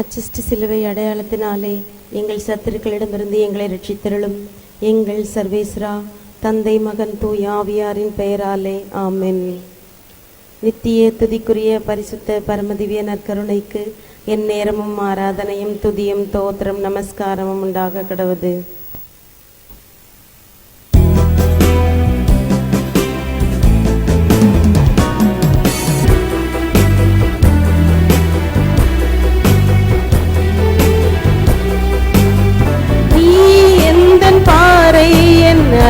அச்சிஷ்ட சிலுவை அடையாளத்தினாலே எங்கள் சத்துருக்களிடமிருந்து எங்களை ரட்சித்தருளும். எங்கள் சர்வேஸ்ரா தந்தை மகன் தூய் ஆவியாரின் பெயராலே ஆமென். நித்திய துதிக்குரிய பரிசுத்த பரமதிவிய நற்கருணைக்கு என் நேரமும் ஆராதனையும் துதியும் தோத்திரம் நமஸ்காரமும் உண்டாக கடவுது.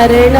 என்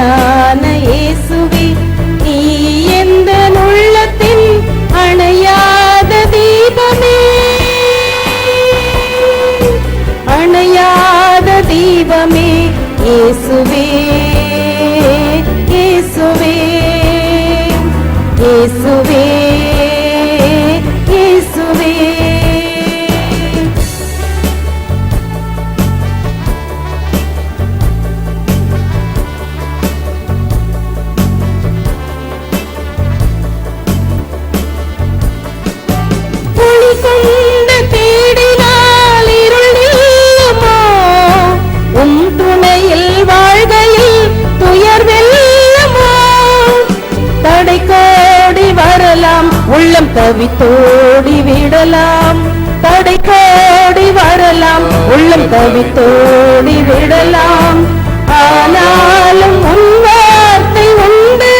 உள்ளம் தவித்தோடி விடலாம். தடை கோடி வரலாம். உள்ளம் தவித்தோடி விடலாம். ஆனாலும் உன் வார்த்தை உண்டு.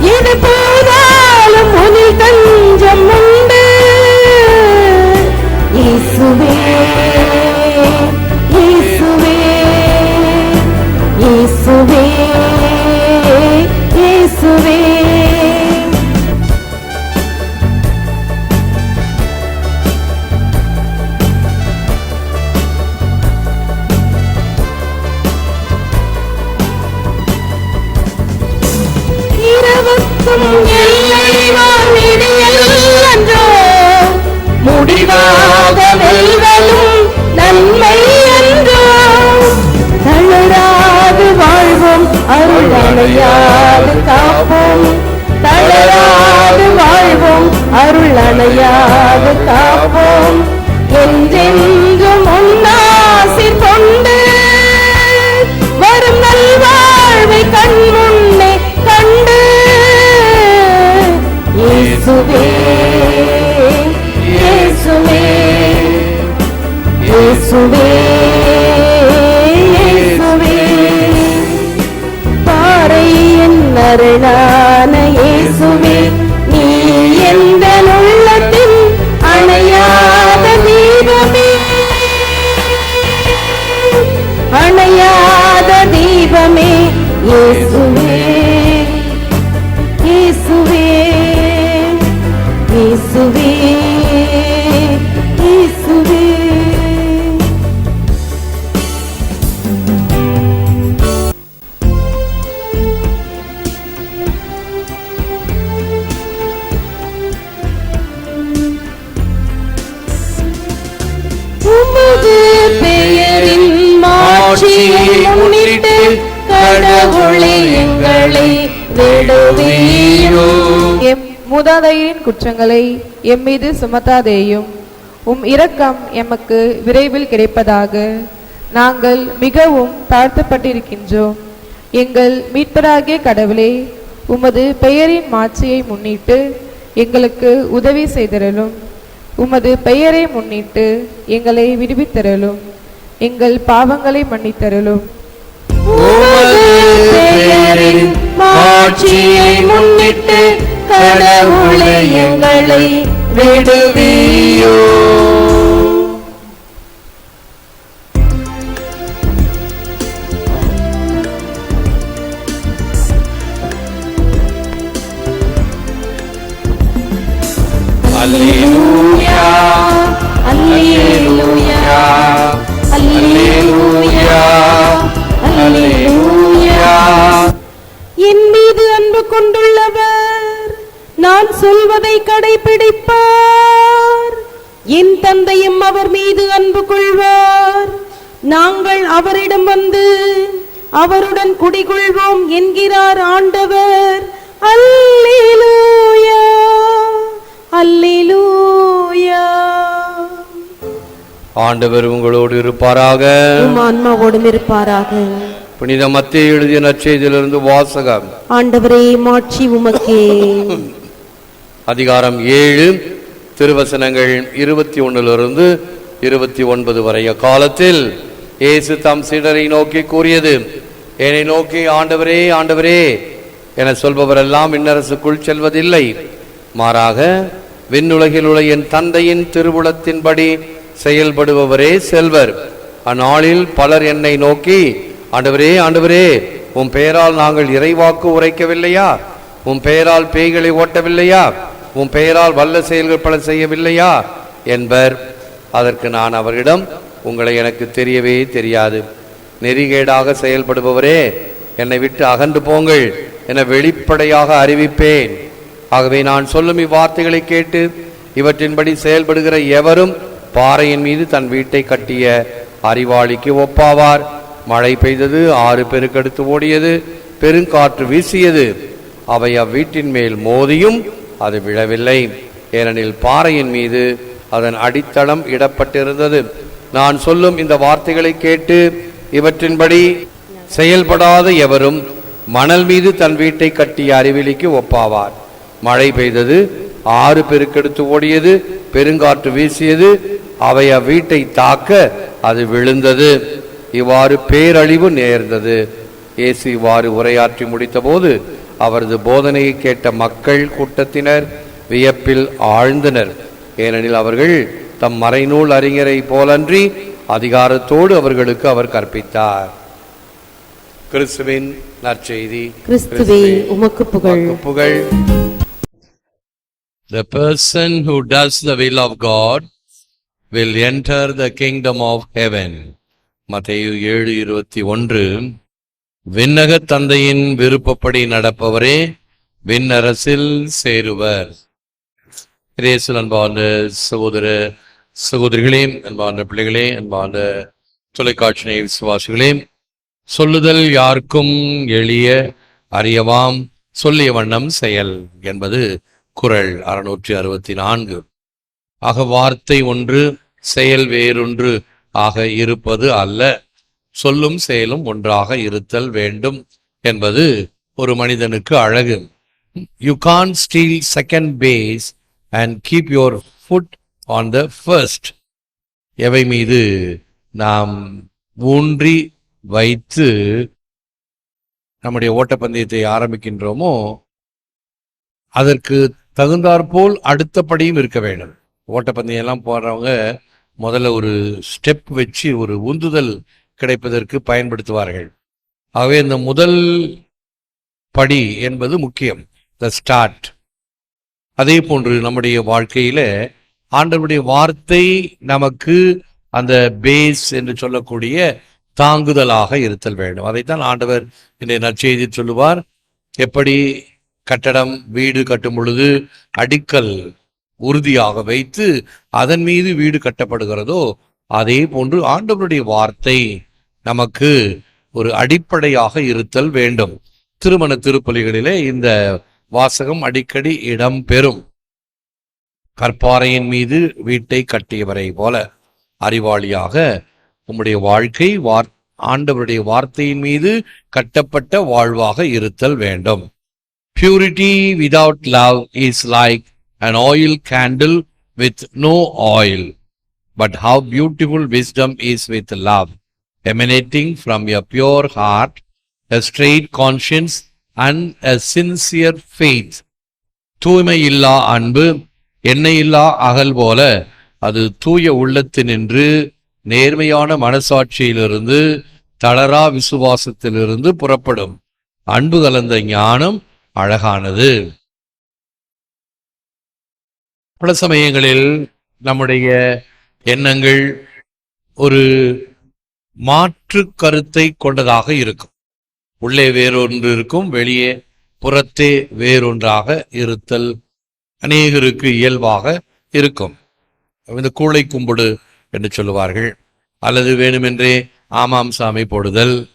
இது மாட்சியை முன்னிட்டு கடவுளை எங்களை விடுவீரோ. எம் குற்றங்களை எம் மீது சுமத்தாதேயும். உம் இரக்கம் எமக்கு விரைவில் கிடைப்பதாக நாங்கள் மிகவும் தாழ்த்தப்பட்டிருக்கின்றோம். எங்கள் மீட்பராகிய கடவுளே உமது பெயரின் மாட்சியை முன்னிட்டு எங்களுக்கு உதவி செய்திரலும் உமது பெயரை முன்னிட்டு எங்களை விடுவித்தரலும் எங்கள் பாவங்களை மன்னித்தருளும். முன்னிட்டு கடவுளை எங்களை விடுவீரோ என் தந்தையும் அவர் மீது அன்பு கொள்வார். நாங்கள் அவரிடம் வந்து அவருடன் குடிகொள்வோம் என்கிறார் ஆண்டவர். அல்லேலூயா அல்லேலூயா. ஆண்டவர் உங்களோடு இருப்பாராக. ஆன்மாவோடும் இருப்பாராக. புனித மத்திய எழுதிய நற்செய்தியிலிருந்து வாசகம். ஆண்டவரே மாட்சி உமக்கே. அதிகாரம் ஏழு. திருவசனங்கள் இருபத்தி ஒன்றிலிருந்து இருபத்தி ஒன்பது வரைய காலத்தில் இயேசு தம் சீடரை நோக்கி கூறியது என்னை நோக்கி ஆண்டவரே ஆண்டவரே என சொல்பவரெல்லாம் இன்னரசுக்குள் செல்வதில்லை. மாறாக விண்ணுலகில் உள்ள என் தந்தையின் திருவுளத்தின்படி செயல்படுபவரே செல்வர். அந்நாளில் பலர் என்னை நோக்கி ஆண்டவரே ஆண்டவரே உன் பெயரால் நாங்கள் இறைவாக்கு உரைக்கவில்லையா? உன் பெயரால் பேய்களை ஓட்டவில்லையா? உன் பெயரால் வல்ல செயல்கள் பல செய்யவில்லையா? என்பர். அதற்கு நான் அவரிடம் உங்களை எனக்கு தெரியவே தெரியாது. நெறிகேடாக செயல்படுபவரே என்னை விட்டு அகன்று போங்கள் என வெளிப்படையாக அறிவிப்பேன். ஆகவே நான் சொல்லும் இவ்வார்த்தைகளை கேட்டு இவற்றின்படி செயல்படுகிற எவரும் பாறையின் மீது தன் வீட்டை கட்டிய அறிவாளிக்கு ஒப்பாவார். மழை பெய்தது ஆறு பெருக்கெடுத்து ஓடியது பெருங்காற்று வீசியது. அவை அவ்வீட்டின் மேல் மோதியும் அது விழவில்லை. ஏனெனில் பாறையின் மீது அதன் அடித்தளம் இடப்பட்டிருந்தது. நான் சொல்லும் இந்த வார்த்தைகளை கேட்டு இவற்றின்படி செயல்படாத எவரும் மணல் மீது தன் வீட்டை கட்டிய அறிவிலிக்கு ஒப்பாவார். மழை பெய்தது ஆறு பெருக்கெடுத்து ஓடியது பெருங்காற்று வீசியது அவை அவ்வீட்டை தாக்க அது விழுந்தது. இவ்வாறு பேரழிவு நேர்ந்தது. இயேசு இவ்வாறு உரையாற்றி முடித்தபோது அவரது போதனையை கேட்ட மக்கள் கூட்டத்தினர் வியப்பில் ஆழ்ந்தனர். ஏனெனில் அவர்கள் தம் மறைநூல் அறிஞரை போலன்றி அதிகாரத்தோடு அவர்களுக்கு அவர் கற்பித்தார். கிறிஸ்துவின் நற்செய்தி. கிறிஸ்துவே உமக்கு புகழ். புகழ். The person who does the will of God will enter the kingdom of heaven. மத்தேயு ஏழு இருபத்தி ஒன்று. விண்ணக தந்தையின் விருப்பப்படி நடப்பவரே விண்ணரசில் சேருவர். இயேசுவில் அன்பான சகோதர சகோதரிகளே அன்பான பிள்ளைகளே அன்பான தொலைக்காட்சி விசுவாசிகளே சொல்லுதல் யாருக்கும் எளிய அறியவாம் சொல்லிய வண்ணம் செயல் என்பது குறள் அறுநூற்றி அறுபத்தி நான்கு. ஆக வார்த்தை ஒன்று செயல் வேறொன்று ஆக இருப்பது அல்ல. சொல்லும் செயலும் ஒன்றாக இருத்தல் வேண்டும் என்பது ஒரு மனிதனுக்கு அழகு. You can't steal second base and keep your foot on the first எவை மீது நாம் ஊன்றி வைத்து நம்முடைய ஓட்டப்பந்தயத்தை ஆரம்பிக்கின்றோமோ அதற்கு தகுந்தாற்போல் அடுத்த படியும் இருக்க வேண்டும். ஓட்டப்பந்தயம் எல்லாம் போடுறவங்க முதல்ல ஒரு ஸ்டெப் வச்சு ஒரு உந்துதல் கிடைப்பதற்கு பயன்படுத்துவார்கள். ஆகவே இந்த முதல் படி என்பது முக்கியம். த ஸ்டார்ட் அதே போன்று நம்முடைய வாழ்க்கையில ஆண்டவருடைய வார்த்தை நமக்கு அந்த பேஸ் என்று சொல்லக்கூடிய தாங்குதலாக இருத்தல் வேண்டும். அதைத்தான் ஆண்டவர் இன்றைய நற்செய்தி சொல்லுவார். எப்படி கட்டடம் வீடு கட்டும் பொழுது அடிக்கல் உறுதியாக வைத்து அதன் மீது வீடு கட்டப்படுகிறதோ அதே போன்று ஆண்டவருடைய வார்த்தை நமக்கு ஒரு அடிப்படையாக இருத்தல் வேண்டும். திருமண திருப்பலிகளிலே இந்த வாசகம் அடிக்கடி இடம் பெறும். கற்பாறையின் மீது வீட்டை கட்டியவரை போல அறிவாளியாக உம்முடைய வாழ்க்கை வார் ஆண்டவருடைய வார்த்தையின் மீது கட்டப்பட்ட வாழ்வாக இருத்தல் வேண்டும். Purity without love is like an oil candle with no oil but how beautiful wisdom is with love emanating from a pure heart a straight conscience and a sincere faith. தூய்மை இல்லா அன்பு எண்ணெய் இல்லா அகல் போல அது தூய உள்ளத்தினின்று நேர்மையான மனசாட்சியிலிருந்து தளரா விசுவாசத்திலிருந்து புறப்படும். அன்பு கலந்த ஞானம் அழகானது. பல சமயங்களில் நம்முடைய எண்ணங்கள் ஒரு மாற்று கருத்தை கொண்டதாக இருக்கும். உள்ளே வேறொன்று இருக்கும் வெளியே புறத்தே வேறொன்றாக இருத்தல் அநேகருக்கு இயல்பாக இருக்கும். இந்த கூளை கும்பிடு என்று சொல்லுவார்கள். அல்லது வேணுமென்றே ஆமாம் சாமி போடுதல்.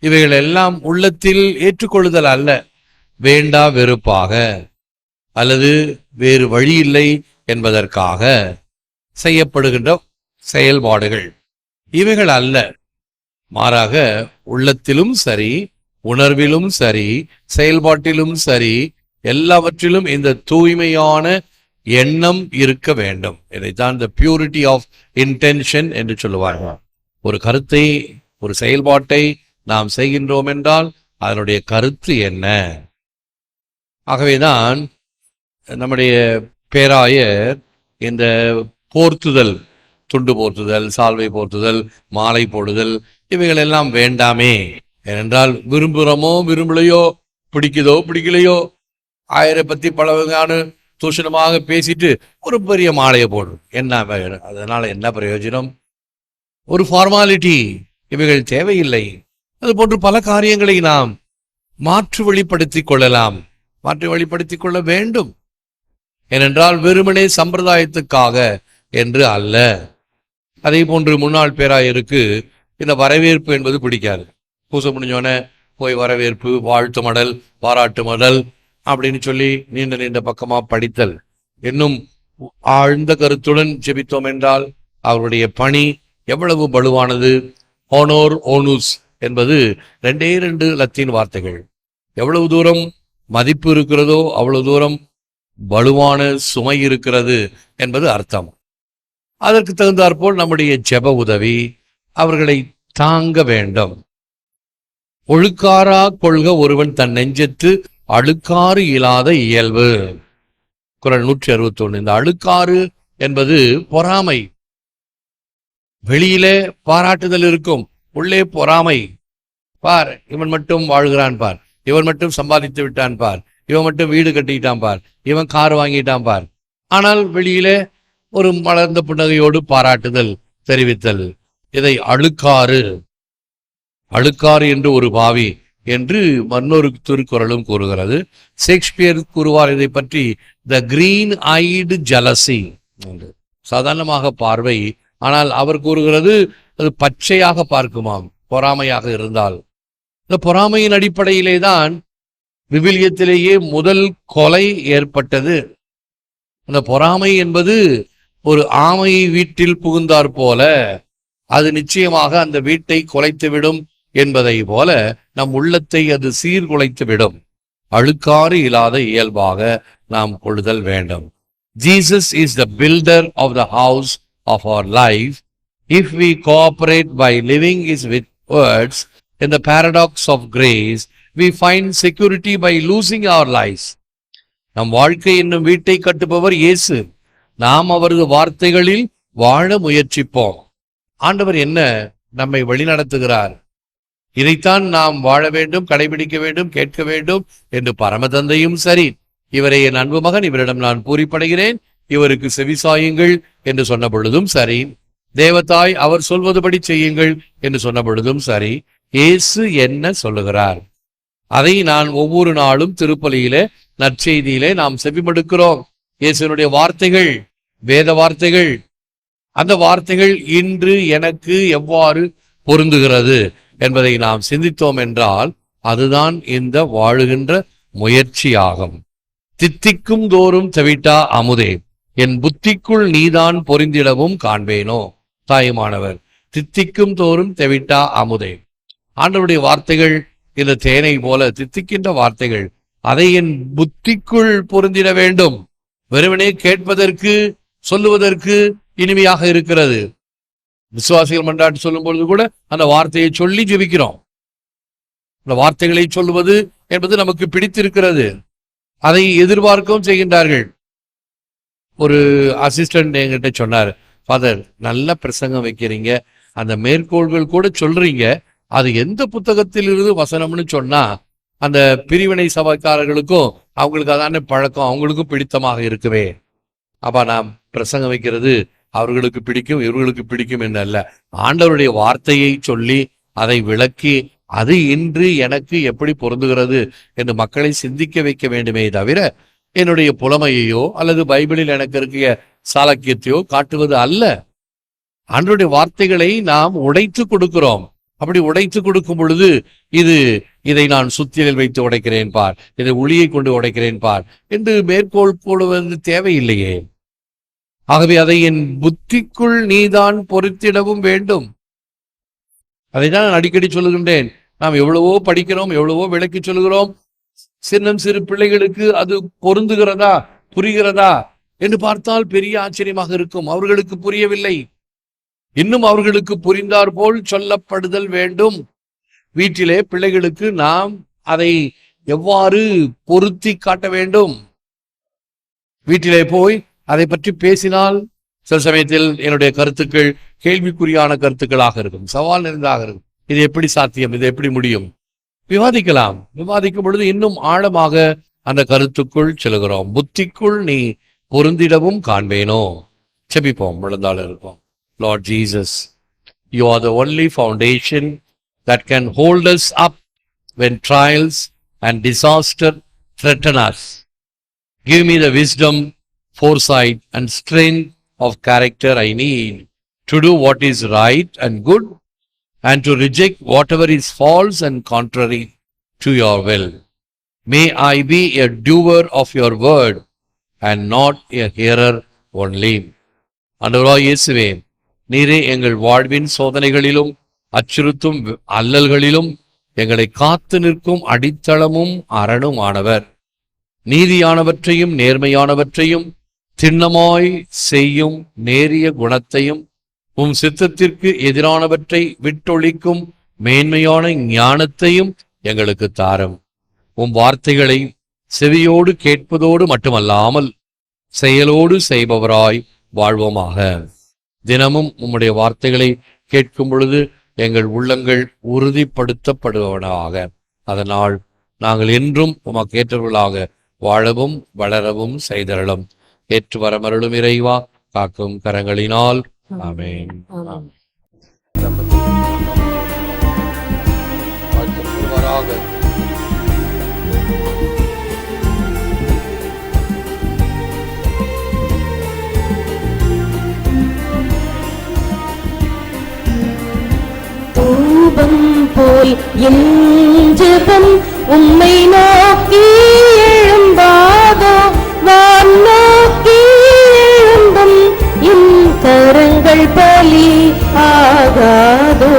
இவைகள் எல்லாம் உள்ளத்தில் ஏற்றுக்கொள்ளுதல் அல்ல. வேண்டா வெறுப்பாக. அல்லது வேறு வழி இல்லை என்பதற்காக செய்யப்படுகின்ற செயல்பாடுகள். இவைகள் அல்ல. மாறாக உள்ளத்திலும் சரி உணர்விலும் சரி செயல்பாட்டிலும் சரி எல்லாவற்றிலும் இந்த தூய்மையான எண்ணம் இருக்க வேண்டும். இதைத்தான் இந்த பியூரிட்டி ஆஃப் இன்டென்ஷன் என்று சொல்லுவாங்க ஒரு கருத்தை ஒரு செயல்பாட்டை நாம் செய்கின்றோம் என்றால் அதனுடைய கருத்து என்ன? ஆகவேதான் நம்முடைய பேராயர் இந்த போர்த்துதல் துண்டு போர்த்துதல் சால்வை போர்த்துதல் மாலை போடுதல் இவைகள் எல்லாம் வேண்டாமே. ஏனென்றால் விரும்புகிறோமோ விரும்பலையோ பிடிக்குதோ பிடிக்கலையோ ஆயிரை பத்தி பல வகையான தூஷணமாக பேசிட்டு ஒரு பெரிய மாலையை போடும் என்ன அதனால என்ன பிரயோஜனம்? ஒரு ஃபார்மாலிட்டி இவைகள் தேவையில்லை. அது போன்று பல காரியங்களை நாம் மாற்று வழிப்படுத்திக் கொள்ளலாம். மாற்று வெளிப்படுத்திக் கொள்ள வேண்டும். ஏனென்றால் வெறுமனே சம்பிரதாயத்துக்காக என்று அல்ல. அதே போன்று முன்னாள் பேராயருக்கு இந்த வரவேற்பு என்பது பிடிக்காது. பூசை முடிஞ்சோடனே போய் வரவேற்பு வாழ்த்து மடல் பாராட்டு மடல் அப்படின்னு சொல்லி நீண்ட நீண்ட பக்கமாக படித்தல். இன்னும் ஆழ்ந்த கருத்துடன் ஜெபித்தோம் என்றால் அவருடைய பணி எவ்வளவு பலுவானது ஓனோர் ஓனூஸ் என்பது ரெண்டே ரெண்டு லத்தீன் வார்த்தைகள். எவ்வளவு தூரம் மதிப்பு இருக்கிறதோ அவ்வளவு தூரம் வலுவான சுமை இருக்கிறது என்பது அர்த்தம். அதற்கு தகுந்தாற்போல் நம்முடைய ஜெப உதவி அவர்களை தாங்க வேண்டும். ஒழுக்காரா கொள்க ஒருவன் தன் நெஞ்சத்து அழுக்காறு இல்லாத இயல்பு. குரல் நூற்றி அறுபத்தி ஒண்ணு இந்த அழுக்காறு என்பது பொறாமை. வெளியிலே பாராட்டுதல் இருக்கும் உள்ளே பொறாமை. பார் இவன் மட்டும் வாழ்கிறான் பார். இவன் மட்டும் சம்பாதித்து விட்டான் பார். இவன் மட்டும் வீடு கட்டிக்கிட்டான் பார். இவன் கார் வாங்கிட்டான் பார். ஆனால் வெளியிலே ஒரு மலர்ந்த புன்னகையோடு பாராட்டுதல் தெரிவித்தல். இதை அழுக்காறு அழுக்காறு என்று ஒரு பாவி என்று மன்னொரு திருக்குறளும் கூறுகிறது. ஷேக்ஸ்பியர் கூறுவார் இதை பற்றி த கிரீன் ஐடு ஜலசி என்று. சாதாரணமாக பார்வை ஆனால் அவர் கூறுகிறது அது பச்சையாக பார்க்குமாம் பொறாமையாக இருந்தால். இந்த பொறாமையின் அடிப்படையிலே தான் விவிலியத்திலேயே முதல் கொலை ஏற்பட்டது. அந்த பொறாமை என்பது ஒரு ஆமை வீட்டில் புகுந்தார் போல அது நிச்சயமாக அந்த வீட்டை குலைத்துவிடும் என்பதை போல நம் உள்ளத்தை அது சீர்குலைத்து விடும் அழுக்காறு இல்லாத இயல்பாக நாம் கொள்ளுதல் வேண்டும். Jesus is the builder of the house of our life if we cooperate by living his with words in the paradox of grace we find security by losing our life நம் வாழ்க்கை என்னும் வீட்டை கட்டுபவர் இயேசு. நாம் அவரது வார்த்தைகளில் வாழ முயற்சிப்போம். ஆண்டவர் என்ன நம்மை வழிநடத்துகிறார் இதைத்தான் நாம் வாழ வேண்டும் கடைபிடிக்க வேண்டும் கேட்க வேண்டும் என்று பரமதந்தையும் சரி இவரை என் அன்பு மகன் இவரிடம் நான் பூரிப்படைகிறேன் இவருக்கு செவிசாயுங்கள் என்று சொன்ன பொழுதும் சரி தேவதாய் அவர் சொல்வதுபடி செய்யுங்கள் என்று சொன்ன பொழுதும் சரி இயேசு என்ன சொல்லுகிறார்? அதை நான் ஒவ்வொரு நாளும் திருப்பலியிலே நற்செய்தியிலே நாம் செவிமடுக்கிறோம். இயேசுனுடைய வார்த்தைகள் வேத வார்த்தைகள் அந்த வார்த்தைகள் இன்று எனக்கு எவ்வாறு பொருந்துகிறது என்பதை நாம் சிந்தித்தோம் என்றால் அதுதான் இந்த வாழுகின்ற முயற்சியாகும். தித்திக்கும் தோறும் தவிட்டா அமுதே என் புத்திக்குள் நீதான் பொருந்திடவும் காண்பேனோ? தாயுமானவர் தித்திக்கும் தோறும் தெவிட்டா அமுதே. ஆண்டவருடைய வார்த்தைகள் இந்த தேனை போல தித்திக்கின்ற வார்த்தைகள் அதை என் புத்திக்குள் பொருந்திட வேண்டும். வெறுமனே கேட்பதற்கு சொல்லுவதற்கு இனிமையாக இருக்கிறது. விசுவாசிகள் மன்றாட்டு சொல்லும் பொழுது கூட அந்த வார்த்தையை சொல்லி ஜெபிக்கிறோம். அந்த வார்த்தைகளை சொல்லுவது என்பது நமக்கு பிடித்திருக்கிறது. அதை எதிர்பார்க்கவும் செய்கின்றார்கள். ஒரு அசிஸ்டன்ட் என்கிட்ட சொன்னார் ஃபாதர் நல்ல பிரசங்கம் வைக்கிறீங்க. அந்த மேற்கோள்கள் கூட சொல்றீங்க. அது எந்த புத்தகத்தில் இருந்து வசனம்னு சொன்னா அந்த பிரிவினை சபைக்காரர்களுக்கும் அவங்களுக்கு அதான பழக்கம் அவங்களுக்கும் பிடித்தமாக இருக்குவே அப்ப நாம் பிரசங்கம் வைக்கிறது அவர்களுக்கு பிடிக்கும் இவர்களுக்கு பிடிக்கும் என்று அல்ல. ஆண்டவருடைய வார்த்தையை சொல்லி அதை விளக்கி அது இன்று எனக்கு எப்படி பொருந்துகிறது என்று மக்களை சிந்திக்க வைக்க வேண்டுமே தவிர என்னுடைய புலமையையோ அல்லது பைபிளில் எனக்கு இருக்கிய சாலக்கியத்தையோ காட்டுவது அல்ல. ஆண்டவருடைய வார்த்தைகளை நாம் உடைத்து கொடுக்கிறோம். அப்படி உடைத்து கொடுக்கும் பொழுது இது இதை நான் சுத்தியலில் வைத்து உடைக்கிறேன் பார். இதை ஒளியை கொண்டு உடைக்கிறேன் பார். என்று மேற்கோள் போடுவது தேவையில்லையே. ஆகவே அதை என் புத்திக்குள் நீதான் பொருத்திடவும் வேண்டும். அதை தான் நான் அடிக்கடி சொல்லுகின்றேன். நாம் எவ்வளவோ படிக்கிறோம் எவ்வளவோ விளக்கி சொல்லுகிறோம். சின்னம் சிறு பிள்ளைகளுக்கு அது பொருந்துகிறதா புரிகிறதா? என்று பார்த்தால் பெரிய ஆச்சரியமாக இருக்கும். அவர்களுக்கு புரியவில்லை. இன்னும் அவர்களுக்கு புரிந்தார் போல் சொல்லப்படுதல் வேண்டும். வீட்டிலே பிள்ளைகளுக்கு நாம் அதை எவ்வாறு பொருத்தி காட்ட வேண்டும்? வீட்டிலே போய் அதை பற்றி பேசினால் சில சமயத்தில் என்னுடைய கருத்துக்கள் கேள்விக்குறியான கருத்துக்களாக இருக்கும். சவால் நிறைந்ததாக இருக்கும். இது எப்படி சாத்தியம்? இது எப்படி முடியும்? விவாதிக்கலாம். விவாதிக்கும் பொழுது இன்னும் ஆழமாக அந்த கருத்துக்குள் செல்கிறோம். புத்திக்குள் நீ பொருந்திடவும் காண்பேனோ? செபிப்போம். விழுந்தாலும் இருப்போம். Lord Jesus you are the only foundation that can hold us up when trials and disaster threaten us. Give me the wisdom, foresight, and strength of character I need to do what is right and good and to reject whatever is false and contrary to your will. May I be a doer of your word and not a hearer only. ஆண்டவராய் இயேசுவே நீரே எங்கள் வாழ்வின் சோதனைகளிலும் அச்சுறுத்தும் அல்லல்களிலும் எங்களை காத்து நிற்கும் அடித்தளமும் அரணுமானவர். நீதியானவற்றையும் நேர்மையானவற்றையும் திண்ணமாய் செய்யும் நேரிய குணத்தையும் உம் சித்தத்திற்கு எதிரானவற்றை விட்டொழிக்கும் மேன்மையான ஞானத்தையும் எங்களுக்கு தாரும். உம் வார்த்தைகளை செவியோடு கேட்பதோடு மட்டுமல்லாமல் செயலோடு செய்பவராய் வாழ்வோமாக. தினமும் உம்முடைய வார்த்தைகளை கேட்கும் பொழுது எங்கள் உள்ளங்கள் உறுதிப்படுத்தப்படுவனவாக அதனால் நாங்கள் என்றும் உமக்கு ஏற்றவர்களாக வாழவும் வளரவும் செய்தரலும் ஏற்று வரமருளும் இறைவா காக்கும் கரங்களினால். ஆமென். ஆமென். போல் என் ஜெபம் உம்மை நோக்கி எழும்பாதோ வான் நோக்கி எழும்பும் என் கரங்கள் பலி ஆகாதோ.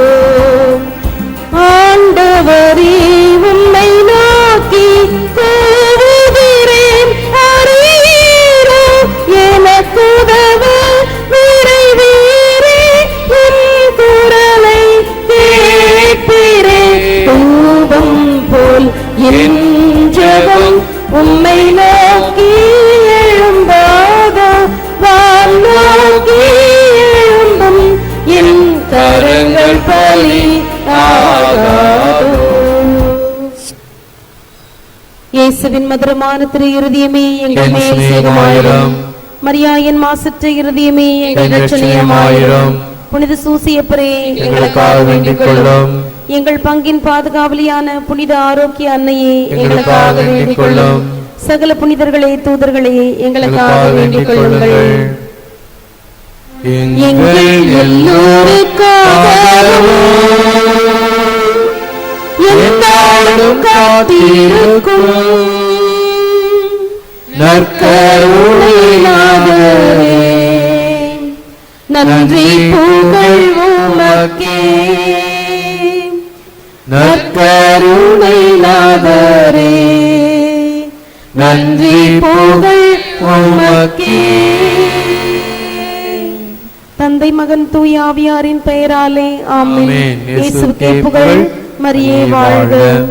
உம்மை நோக்கி எழும்பாதோ வான் நோக்கி எழும்பும் என் கரங்கள் பலி இயேசுவின் மதுரமான திரு இருதயமே எங்கள் மேல். சேகமாயிரம் மரியாயின் மாசற்ற இருதயமே எங்கள் ரட்சணியமாயிரம். புனித சூசியப்பரே எங்களுக்காக வேண்டிக் கொள்ளும். எங்கள் பங்கின் பாதுகாவலியான புனித ஆரோக்கிய அன்னையே எங்களுக்காக வேண்டிக் கொள்ளும் சகல புனிதர்களே தூதர்களே எங்களுக்காக வேண்டிக் கொள்ளுங்கள். எங்கள் எல்லோருக்காகவும் காத்திருக்கும். நற்கருணைநாதரே, நன்றி புகழ் உமக்கே. நற்கருணைநாதரே நன்றி புகழ் உமக்கே. தந்தை மகன் தூய் ஆவியாரின் பெயராலே ஆமென். இயேசுவுக்கே புகழ். மரியே வாழ்க.